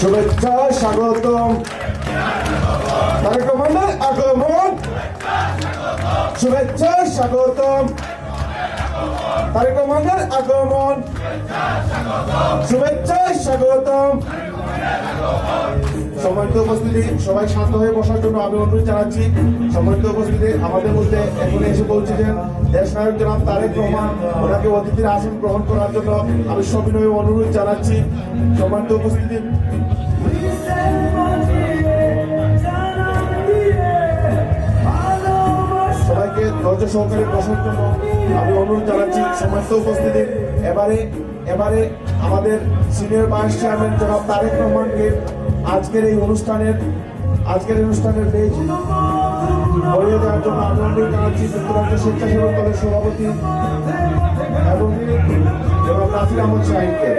শুভেচ্ছা স্বাগতম। তারেক আগমন। শুভেচ্ছা স্বাগতম। তারেক আগমন। শুভেচ্ছা স্বাগতম। সম্মানিত উপস্থিতি, সবাই শান্ত হয়ে বসার জন্য আমি অনুরোধ জানাচ্ছি, সম্মানিত উপস্থিতি, আমাদের মধ্যে এখন এসে পৌঁছেছেন দেশ নায়ক জনাব তারেক রহমান, ওনাকে অতিথির আসন গ্রহণ করার জন্য আমি সবিনয় অনুরোধ জানাচ্ছি। সম্মানিত উপস্থিতি। ধৈর্য সহকারে বসার জন্য আমি অনুরোধ জানাচ্ছি সমস্ত উপস্থিতি। এবারে এবারে আমাদের সিনিয়র ভাইস চেয়ারম্যান জনাব তারেক রহমানকে আজকের এই অনুষ্ঠানের, আজকের অনুষ্ঠানের পেজ বলিয়ে দেওয়ার জন্য আমি অনুরোধ জানাচ্ছি যুক্তরাজ্য স্বেচ্ছাসেবক দলের সভাপতি এবং জনাব নাসির আহমদ শাহিনকে